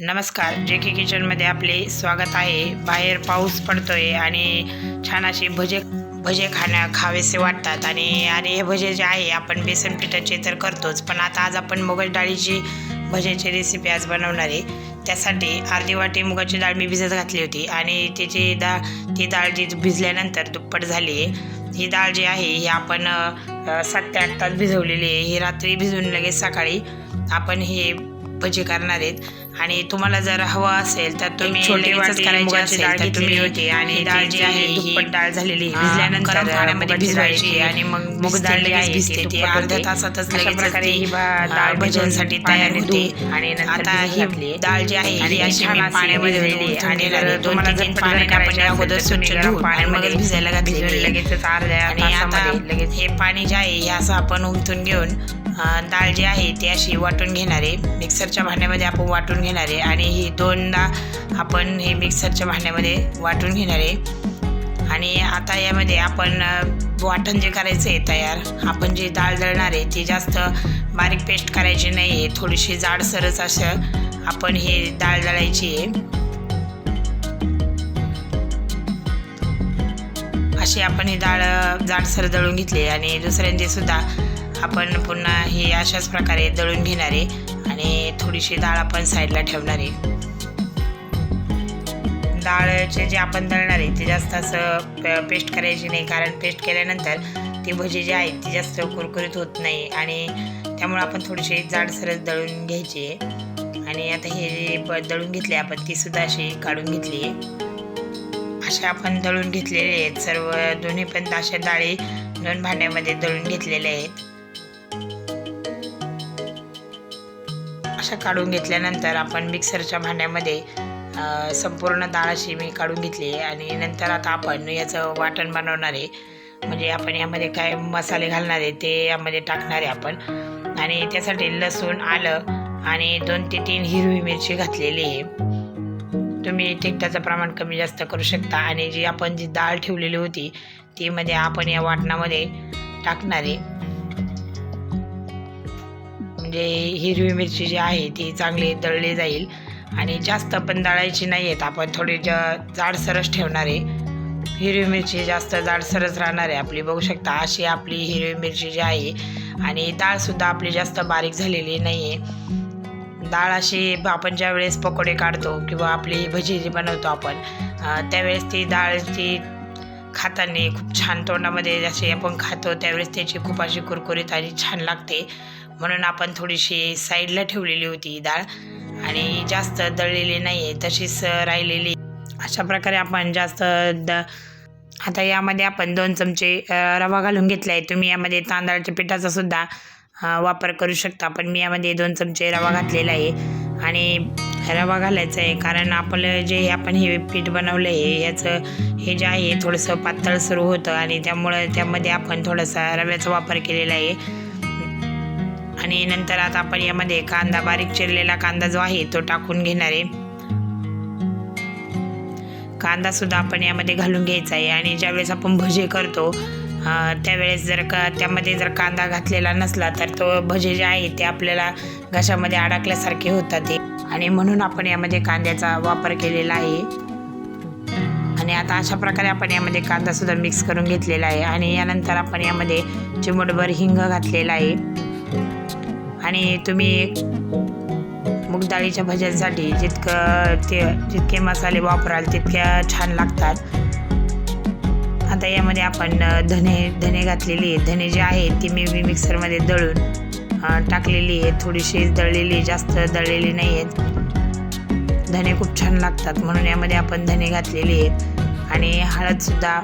नमस्कार जे के किचनमध्ये आपले स्वागत आहे. बाहेर पाऊस पडतोय आणि छान असे भजे भजे खाण्या खावेसे वाटतात. आणि आणि हे भजे जे आहे आपण बेसन पिठाचे तर करतोच. पण आता आज आपण मुगाच्या डाळीची भजेची रेसिपी आज बनवणार आहे. त्यासाठी अर्धी वाटी मुगाची डाळ मी भिजत घातली होती. आणि त्याची डाळ ती डाळ जी भिजल्यानंतर दुप्पट झाली आहे. ही डाळ जी आहे ही आपण सात ते आठ तास भिजवलेली आहे. ही रात्री भिजवून लगेच सकाळी आपण हे भजे करणार आहेत. आणि तुम्हाला जर हवं असेल तर तुम्ही छोटी करायची असेल तर तुम्ही होती आणि डाळ जी आहे ही डाळ झालेली भिजल्यानंतर पाण्यामध्ये भिजवायची आणि मग मुग डाळ लगेच लगेच भिजते ती अर्ध्या. तासातच अशा लगेच प्रकारे ही डाळ भज्यांसाठी भिजवून तयार होते आणि आता ही घातली. डाळ जी आहे ही अशी मी पाण्यामध्ये धुवून आणि आहे. जर दोन तुम्हाला तीन पाण्याने आपण करायची अगोदर स्वच्छ धुवून पाण्यामध्ये भिजायला आहे. लगेचच अर्ध्या आणि आता लगेच हे पाणी जे आहे हे असं आपण उमटून घेऊन डाळ जी आहे ती अशी वाटून घेणार. आहे मिक्सरच्या भांड्यामध्ये आपण वाटून घेणार आहे आणि ही दोनदा आपण हे मिक्सरच्या भांड्यामध्ये वाटून घेणार. आहे आणि आता यामध्ये आपण वाटण जे करायचं आहे तयार आपण जी डाळ दळणार आहे ती जास्त बारीक पेस्ट करायची नाही आहे थोडीशी जाडसरच असं आपण हे डाळ दळायची आहे. अशी आपण ही डाळ जाडसर दळून घेतली आणि दुसऱ्यांचे सुद्धा आपण पुन्हा हे अशाच प्रकारे दळून घेणार आहे आणि थोडीशी डाळ आपण साईडला ठेवणार आहे. डाळचे जे आपण दळणार आहे ते जास्त असं प- पेस्ट करायची नाही कारण पेस्ट केल्यानंतर ती भजी जी आहे ती जास्त कुरकुरीत होत नाही आणि त्यामुळे आपण थोडीशी जाडसरच दळून घ्यायची आहे. आणि आता हे जे दळून घेतले आपण ती सुद्धा अशी काढून घेतली आहे. असे आपण दळून घेतलेले आहेत. सर्व दोन्ही पण अशा डाळी दोन भांड्यामध्ये दळून घेतलेले आहेत. अशा काढून घेतल्यानंतर आपण मिक्सरच्या भांड्यामध्ये संपूर्ण डाळ अशी मी काढून घेतली आहे आणि नंतर आता आपण याचं वाटण बनवणार आहे. म्हणजे आपण यामध्ये काय मसाले घालणार आहे ते यामध्ये टाकणार आहे आपण. आणि त्यासाठी लसूण आलं आणि दोन ते तीन हिरवी मिरची घातलेली आहे. तुम्ही तिखटाचं प्रमाण कमी जास्त करू शकता आणि जी आपण जी डाळ ठेवलेली होती ती मध्ये आपण या वाटणामध्ये टाकणार आहे. म्हणजे हिरवी मिरची जी आहे ती चांगली दळली जाईल. आणि जास्त पण दळायची नाही आहेत. आपण थोडी ज जाडसरच ठेवणार आहे. हिरवी मिरची जास्त जाडसरच राहणार आहे आपली. बघू शकता अशी आपली हिरवी मिरची जी आहे. आणि डाळसुद्धा आपली जास्त बारीक झालेली नाही आहे डाळ अशी आपण ज्या वेळेस पकोडे काढतो किंवा आपली भजी जी बनवतो आपण त्यावेळेस ती डाळ ती खाताना खूप छान तोंडामध्ये जसे आपण खातो त्यावेळेस त्याची खूप अशी कुरकुरीत आणि छान लागते. म्हणून आपण थोडीशी साईडला ठेवलेली होती डाळ. आणि जास्त दळलेली नाही आहे तशीच राहिलेली. अशा प्रकारे आपण जास्त द आता यामध्ये आपण दोन चमचे रवा घालून घेतला आहे तुम्ही यामध्ये तांदळाच्या पिठाचा सुद्धा वापर करू शकता. पण मी यामध्ये दोन चमचे रवा घातलेला आहे. आणि रवा घालायचा आहे कारण आपलं जे आपण हे पीठ बनवलं आहे याचं हे जे आहे थोडंसं पातळ सुरू होतं. आणि त्यामुळं त्यामध्ये आपण थोडासा रव्याचा वापर केलेला आहे. आणि नंतर आता आपण यामध्ये कांदा बारीक चिरलेला कांदा जो आहे तो टाकून घेणार आहे. कांदा सुद्धा आपण यामध्ये घालून घ्यायचा आहे आणि ज्यावेळेस आपण भजे करतो त्यावेळेस जर का त्यामध्ये जर कांदा घातलेला नसला तर तो भजे जे आहे ते आपल्याला घशामध्ये अडकल्यासारखे होतात ते. आणि म्हणून आपण यामध्ये कांद्याचा वापर केलेला आहे. आणि आता अशा प्रकारे आपण यामध्ये कांदा सुद्धा मिक्स करून घेतलेला आहे. आणि यानंतर आपण यामध्ये चिमूटभर हिंग घातलेला आहे. आणि तुम्ही मूग डाळीच्या भज्यांसाठी जितकं ते जितके मसाले वापराल तितक्या छान लागतात. आता यामध्ये आपण धने धने घातलेली आहे. धने जे आहेत ती मी मिक्सरमध्ये दळून टाकलेली आहे. थोडीशी दळलेली जास्त दळलेली नाही आहेत. धने खूप छान लागतात म्हणून यामध्ये आपण धने घातलेली आहेत. आणि हळदसुद्धा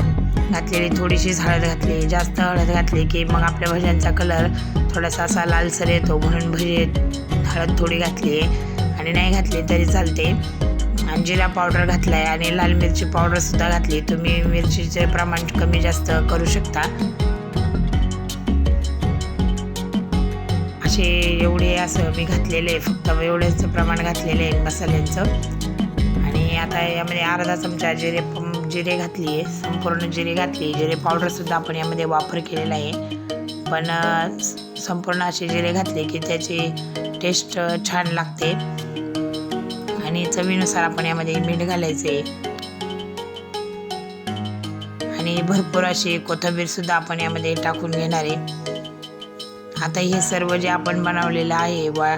घातलेली थोडीशी हळद घातली जास्त हळद घातली की मग आपल्या भज्यांचा कलर थोडासा असा लालसर येतो म्हणून भजे हळद थोडी घातली आहे आणि नाही घातली तरी चालते. अंजिरा जिरा पावडर घातला आहे आणि लाल मिरची पावडरसुद्धा घातली. तुम्ही मिरचीचे प्रमाण कमी जास्त करू शकता. असे एवढे असं मी घातलेले आहे फक्त एवढेच प्रमाण घातलेले आहे मसाल्यांचं. आणि आता यामध्ये अर्धा चमचा जिरे कप जिरे घातली आहे संपूर्ण जिरे घातली जिरे पावडरसुद्धा आपण यामध्ये वापर केलेला आहे. पण संपूर्ण असे जिरे घातले की त्याची टेस्ट छान लागते. आणि चवीनुसार आपण यामध्ये मीठ घालायचे. आणि भरपूर अशी कोथंबीरसुद्धा आपण यामध्ये टाकून घेणार आहे. आता हे सर्व जे आपण बनवलेलं आहे वा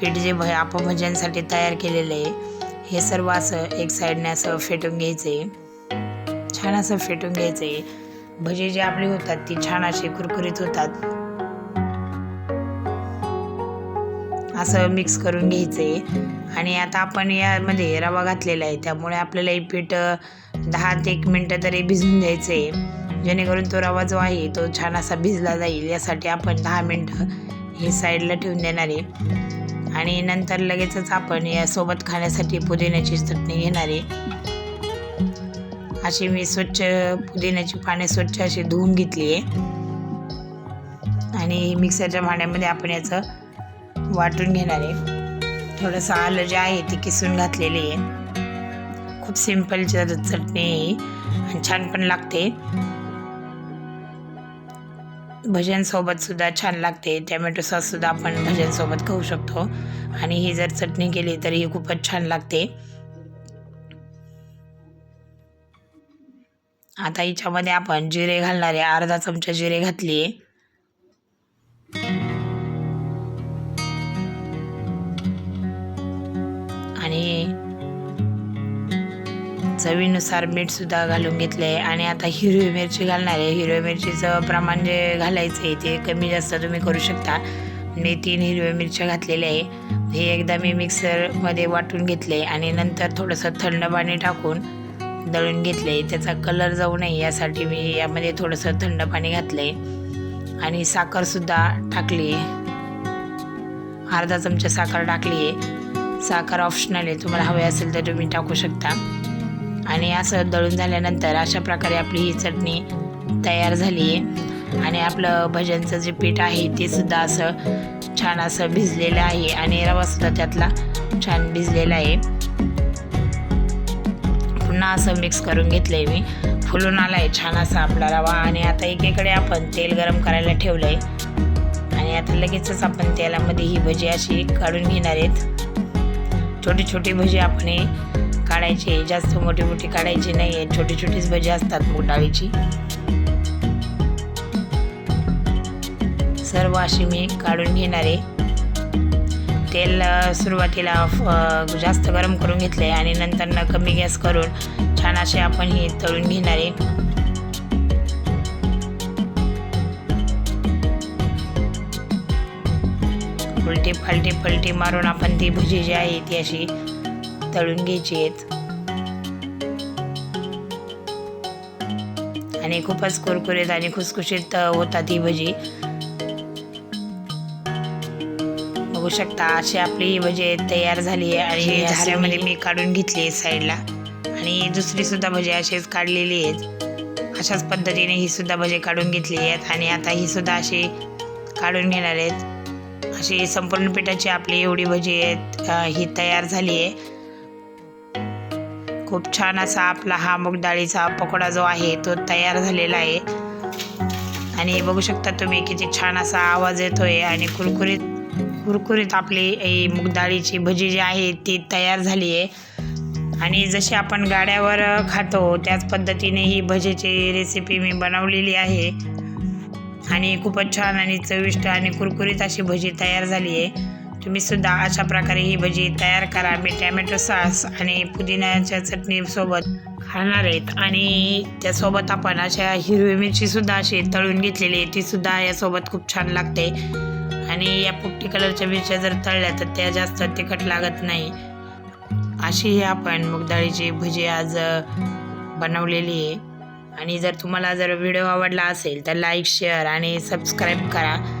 पीठ जे भ अपभजनसाठी भज्यांसाठी तयार केलेलं आहे हे सर्व असं एक साईडने असं फेटून घ्यायचे. छान असं फेटून घ्यायचे. भजे जे आपली होतात ती छान अशी कुरकुरीत होतात. असं मिक्स करून घ्यायचे. आणि आता आपण यामध्ये रवा घातलेला आहे. त्यामुळे आपल्याला हे पीठ दहा ते एक मिनटं तरी भिजून द्यायचे जेणेकरून तो रवा जो आहे तो छान असा भिजला जाईल. यासाठी आपण दहा मिनटं हे साईडला ठेवून देणार आहे. आणि नंतर लगेचच आपण यासोबत खाण्यासाठी पुदिन्याची चटणी घेणार आहे. अशी मी स्वच्छ पुदिन्याची पाने स्वच्छ अशी धुवून घेतली आहे. आणि मिक्सरच्या भांड्यामध्ये आपण याचं वाटून घेणार आहे. थोडंसं आलं जे आहे ते किसून घातलेली आहे. खूप सिंपल चटणी आहे आणि छान पण लागते. भजनसोबतसुद्धा सुद्धा छान लागते. टॅमॅटो सॉस सुद्धा आपण भजनसोबत खाऊ शकतो. आणि ही जर चटणी केली तर ही खूपच छान लागते. आता हिच्यामध्ये आपण जिरे घालणारे अर्धा चमचा जिरे घातली आहे चवीनुसार मीठसुद्धा घालून घेतलं आहे आणि आता हिरवी मिरची घालणार आहे. हिरव्या मिरचीचं प्रमाण जे घालायचं आहे ते कमी जास्त तुम्ही करू शकता. मी तीन हिरव्या मिरच्या घातलेल्या आहे. हे एकदा मी मिक्सरमध्ये वाटून घेतले आणि नंतर थोडंसं थंड पाणी टाकून दळून घेतले. त्याचा कलर जाऊ नये यासाठी मी यामध्ये थोडंसं थंड पाणी घातले आणि साखरसुद्धा टाकली अर्धा चमचा साखर टाकली आहे. साखर ऑप्शनल आहे. तुम्हाला हवे असेल तर तुम्ही टाकू शकता. आणि असं दळून झाल्यानंतर अशा प्रकारे आपली ही चटणी तयार झाली आहे. आणि आपलं भज्यांचं जे पीठ आहे ते सुद्धा असं छान असं भिजलेलं आहे आणि रवासुद्धा त्यातला छान भिजलेला आहे. पुन्हा असं मिक्स करून घेतलं आहे मी. फुलून आला आहे छान असा आपला रवा आणि आता एकीकडे आपण तेल गरम करायला ठेवलं आहे आणि आता लगेचच आपण तेलामध्ये ही भजी अशी काढून घेणार आहेत. छोटी छोटी भजी आपण काढायची जास्त मोठी मोठी काढायची नाही आहे छोटी छोटीच भजी असतात मूग डाळीची सर्व अशी मी काढून घेणार आहे. तेल सुरुवातीला जास्त गरम करून घेतले आणि नंतर कमी गॅस करून छान असे आपण हे तळून घेणार आहे. उलटी फालटी फलटी मारून आपण ती भजी जी आहे ती अशी तळून घ्यायची आहेत. आणि खूपच कुरकुरीत आणि खुसखुशीत होतात ही भजी. बघू शकता अशी आपली ही भजी तयार झाली आहे आणि अशी झाऱ्यामध्ये मी काढून घेतली आहे साईडला. आणि दुसरी सुद्धा भजी अशीच काढलेली आहेत. अशाच पद्धतीने ही सुद्धा भजी काढून घेतली आहेत आणि आता ही सुद्धा अशी काढून घेणार आहेत. अशी संपूर्ण पिठाची आपली एवढी भजी आहेत ही तयार झाली आहे. खूप छान असा आपला हा मूग डाळीचा पकोडा जो आहे तो तयार झालेला आहे. आणि बघू शकता तुम्ही किती छान असा आवाज येतोय आणि कुरकुरीत कुरकुरीत आपली मूग डाळीची भजी जी आहे ती तयार झाली आहे. आणि जशी आपण गाड्यावर खातो त्याच पद्धतीने ही भजीची रेसिपी मी बनवलेली आहे. आणि खूपच छान आणि चविष्ट आणि कुरकुरीत अशी भजी तयार झाली आहे. तुम्ही सुद्धा अशा प्रकारे ही भजी तयार करा. मी टॅमॅटो सॉस आणि पुदिन्याच्या चटणीसोबत खाणार आहेत. आणि त्यासोबत आपण अशा हिरवी मिरचीसुद्धा अशी तळून घेतलेली आहे. तीसुद्धा यासोबत खूप छान लागते. आणि या पुट्टी कलरच्या मिरच्या जर तळल्या तर त्या जास्त तिखट लागत नाही. अशी ही आपण मूगडाळीची भजी आज बनवलेली आहे. आणि जर तुम्हाला जर व्हिडिओ आवडला असेल तर लाईक शेअर आणि सबस्क्राईब करा.